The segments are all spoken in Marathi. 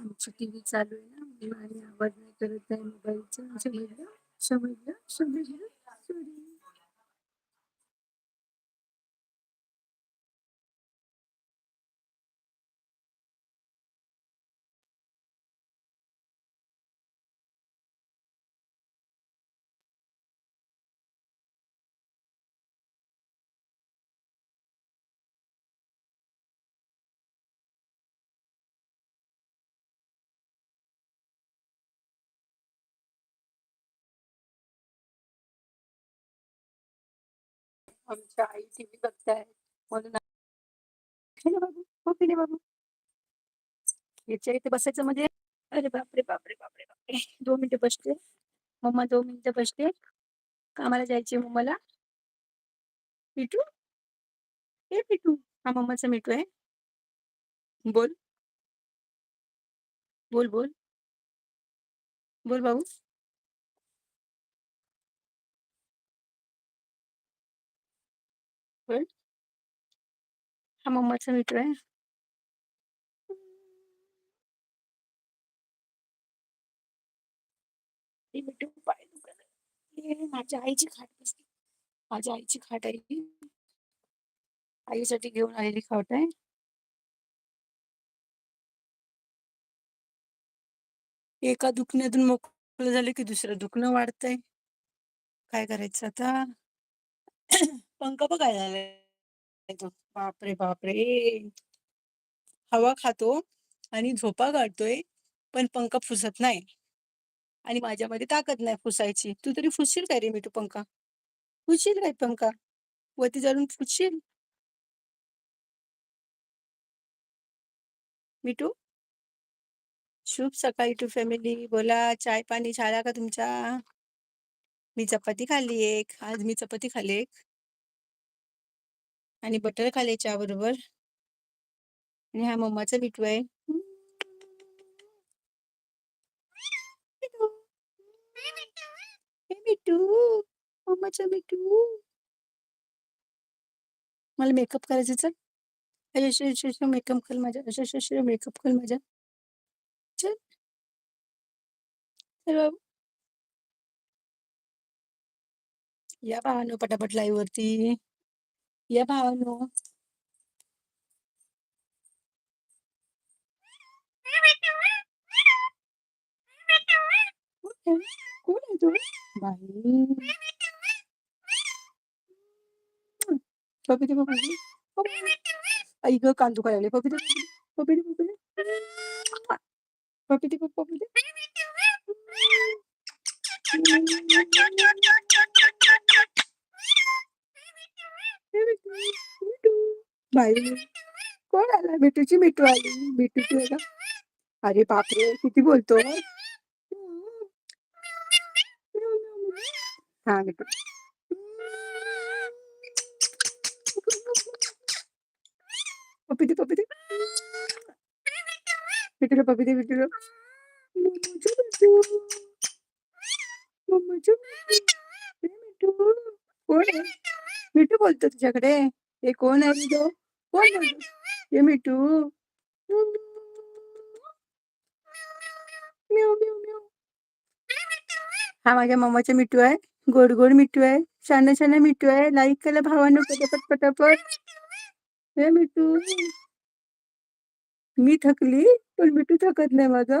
आमची टीव्ही चालू आहे ना मी आणि आवाज नाही करत आहे मोबाईलचा. म्हणजे समजलं. समजलं. समजलं. आमच्या आई टीव्ही बघताय म्हणून बाबू हो की नाही बाबू याच्या इथे बसायचं म्हणजे अरे बापरे बापरे बापरे बापरे. दोन मिनिटं बसते. मम्मा दोन मिनिटं बसते. कामाला जायचे मम्माला. मिठू हे मिठू हा मम्माचा मिठू आहे. बोल. बोल बोल. बोल बाबू बोल हा मम्माचा मित्र आहे. माझ्या आईची खाट बसली माझ्या आईची खाट आहे आईसाठी घेऊन आलेली खाट आहे. एका दुखण्यातून मोकळं झालं की दुसरं दुखणं वाढतंय. काय करायचं आता? पंख बघायला झालाय तो बापरे बापरे. हवा खातो आणि झोपा काढतोय पण पंख फुसत नाही. आणि माझ्यामध्ये ताकद नाही फुसायची. तू तरी फुसशील काय रे मिठू पंखा? फुसशील काय पंखा? वरती जाऊन फुसशील? मिठू? शुभ सकाळी टू फॅमिली बोला चाय पाणी झाला का तुमच्या मी चपाती खाल्ली एक. आज मी चपाती खाल्ली एक. आणि बटर खाले चहा बरोबर. आणि हा मम्माचा मिठू आहे. हे मिठू मम्माचा मिठू मला मेकअप करायचं चल. अशा मेकअप कर माझ्या. अशा अशा मेकअप कर माझ्या. चल. बाबू. या भावानो पटापट लाईव्ह वरती. या भावानो कोण आहे? कोण आहे तो बाई पपिते पपिते आई ग बाई कोण आला? मिठूची मिठू आली. मिठूची अरे बापरे किती बोलतो. हा मिठू. पपिते पपिते मिठूला पपिते मिठूला. मम्माचं मिठू. मम्माचं मिठू. मिठू कोण आहे? मिठू बोलतो तुझ्याकडे? हे कोण आहे तो कोण बोलतो हे मिठू. हा माझ्या मम्माचा मिठू आहे. गोड गोड मिठू आहे. छान छान मिठू आहे. लाईक केलं भावानं पटापट पटापट. हे मिठू. मी थकली पण मिठू थकत नाही माझं.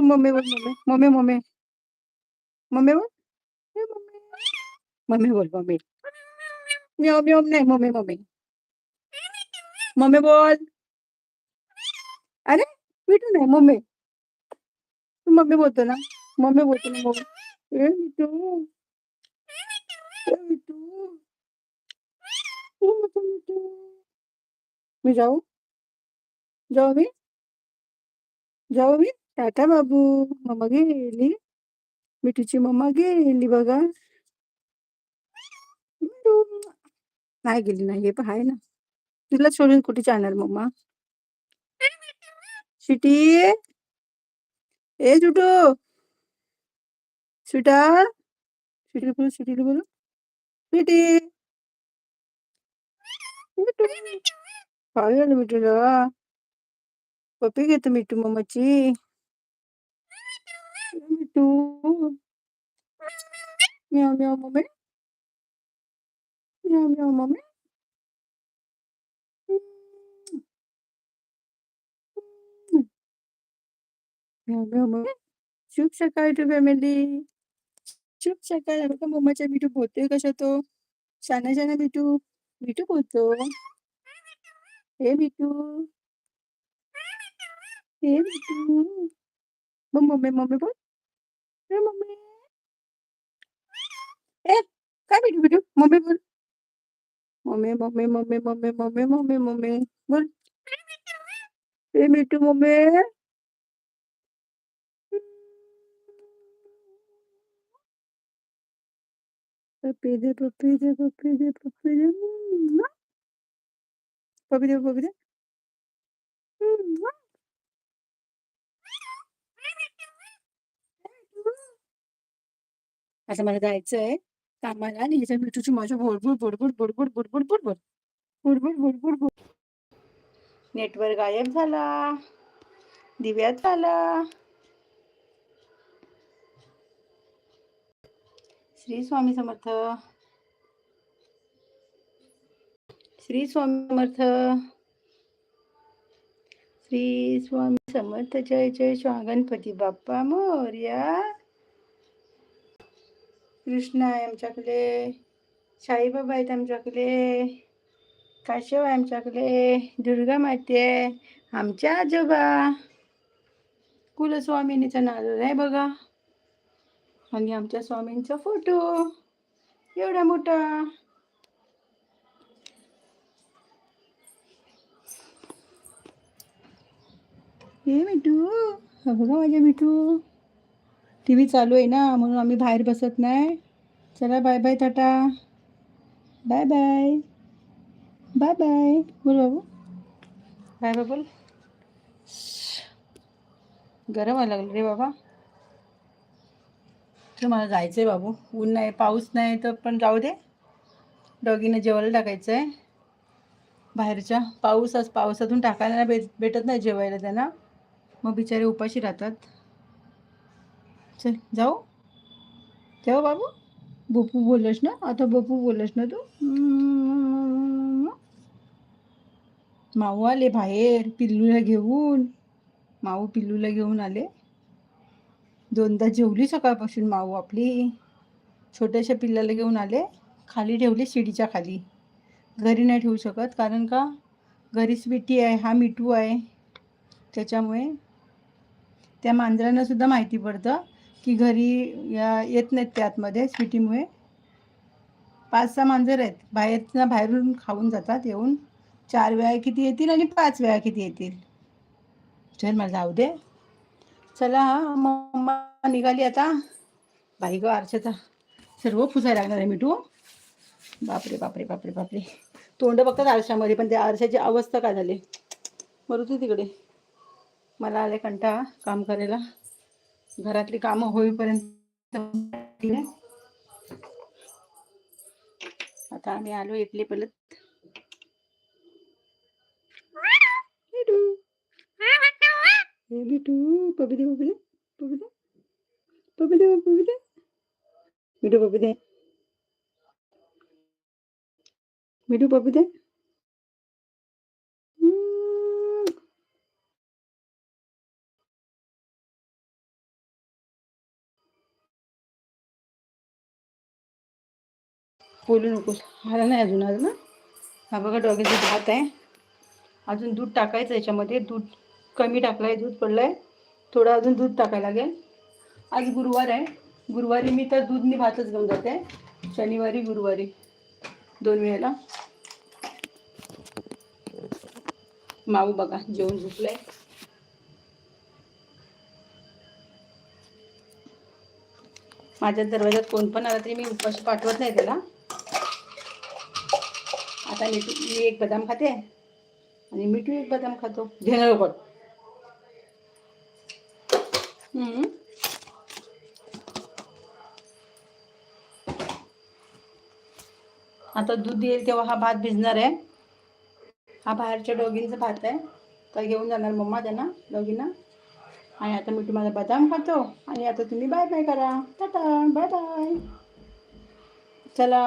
मम्मी बोल मम्मी. Mummy mummy. मम्मी बोल. मम्मी. बोल मम्मी. म्याव म्याव नाही. Mummy mummy. मम्मी बोल. अरे मिठू नाही. मम्मी. तू मम्मी बोलतो ना. मम्मी बोलतो ना मम्मी. ए मिठू. ए मिठू मिठू. मी जाऊ? जाऊ मी? जाऊ मी? टाटा बाबू मम्मा गेली मिठूची मम्मा गेली बघा मिठू. नाही गेली नाही हे पण आहे ना तुला सोडून कुठे जाणार मम्मा शिटी ए जुटू स्वीटार सिटी बोलो सिटी बोलो सिटी मिठू काय झालं मिठूला पप्पी घेतो मिठू मम्माची मिठू म्याव म्याव मम्मी म्याव म्याव मम्मी म्याव म्याव मम्मी शुभ सकाळ टू फॅमिली शुभ सकाळ बघा मम्माच्या मिठू बोलतोय कशा तो शाना शाना मिठू मिठू बोलतो हे मिठू हे मिठू मग मम्मी मम्मी बोल हे मम्मी ए काय मिठू मिठू मम्मी बोल mummy mummy mummy mummy mummy mummy mummy बोल हे मिठू मम्मी पप्पी दे पप्पी दे पप्पी दे पप्पी दे म्वा. पप्पी दे पप्पी दे म्वा. आता मला जायचंय कामाला आणि ह्याच्या मिठूची माझ्या बोडबुड बुडबुड बुडबुड बुडबुड बुडबुड बुडबुड बुडबुड बुड नेटवर गायब झाला दिव्यात आला श्री स्वामी समर्थ श्री स्वामी समर्थ श्री स्वामी समर्थ जय जय स्वागणपती बाप्पा मोर्या कृष्णा आहे आमच्याकडे. साईबाबा आहेत आमच्याकडे. काशव आहे आमच्याकडे. दुर्गा माते आहे. आमच्या आजोबा. कुलस्वामिनीचा नारळ आहे बघा. आणि आमच्या स्वामींचा फोटो. एवढा मोठा. हे मिठू. बघा माझ्या मिठू. टी व्ही चालू आहे ना म्हणून आम्ही बाहेर बसत नाही. चला bye bye Tata. Bye bye bye bye बोल बाबू. बाय बाय बोल गरम व्हायला लागलं रे बाबा. तर मला जायचं आहे बाबू. ऊन नाही पाऊस नाही तर पण जाऊ दे. डॉगीनं जेवायला टाकायचं आहे बाहेरच्या पाऊस आज पावसातून टाकायला भेट भेटत नाही जेवायला त्यांना. मग बिचारे उपाशी राहतात. चल जाऊ. जाऊ बाबू. बपू बोलस ना? आता बपू बोलस ना तू? माऊ आले बाहेर पिल्लूला घेऊन. माऊ पिल्लूला घेऊन आले. दोनदा जेवली सकाळपासून माऊ आपली. छोट्याशा पिल्लाला घेऊन आले. खाली ठेवली शिडीच्या खाली. घरी नाही ठेवू शकत कारण का? घरी स्वीटी आहे हा मिठू आहे. त्याच्यामुळे त्या मांजरांना सुद्धा माहिती पडतं. की घरी या येत नाहीत ते आतमध्ये स्वीटीमुळे. पाच सहा मांजर आहेत. बाहेरनं बाहेरून खाऊन जातात येऊन. चार वेळा किती येतील आणि पाच वेळा किती येतील? चल मला जाऊ दे. चला मम्मा निघाली आता. बाई ग आरशाचा सर्व पुसायला लागणार आहे मिठू. बापरे बापरे बापरे बापरे. तोंड बघतात आरशामध्ये पण त्या आरशाची अवस्था काय झाली? मरू तू तिकडे. मला आले कंटाळा काम करायला. घरातली कामं होईपर्यंत आता आम्ही आलो इथली पलत. मिठू हे मिठू पबिदे दे दे दे मिठू पबिदे मिठू पपी बोलू नकोस. आला नाही अजून आज ना. हा बघा डॉगीचं भात आहे. अजून दूध टाकायचं याच्यामध्ये. दूध कमी टाकलं आहे दूध पडलं आहे थोडं अजून दूध टाकायला लागेल. आज गुरुवार आहे. गुरुवारी मी तर दूधनी भातच घेऊन जाते. शनिवारी गुरुवारी. दोन वेळेला. माऊ बघा जेवण झोपलंय. माझ्या दरवाजात कोण पण आला तरी मी उपाशी पाठवत नाही त्याला. आता मी मी एक बदाम खाते आणि मिठू एक बदाम खातो. घेणार हम्म. आता दूध येईल तेव्हा हा भात भिजणार आहे. हा बाहेरच्या डोगींचा भात आहे. तर घेऊन जाणार मम्मा त्यांना दोघींना. आणि आता मी तुम्हाला बदाम खातो. आणि आता तुम्ही बाय बाय करा. टाटा बाय बाय चला.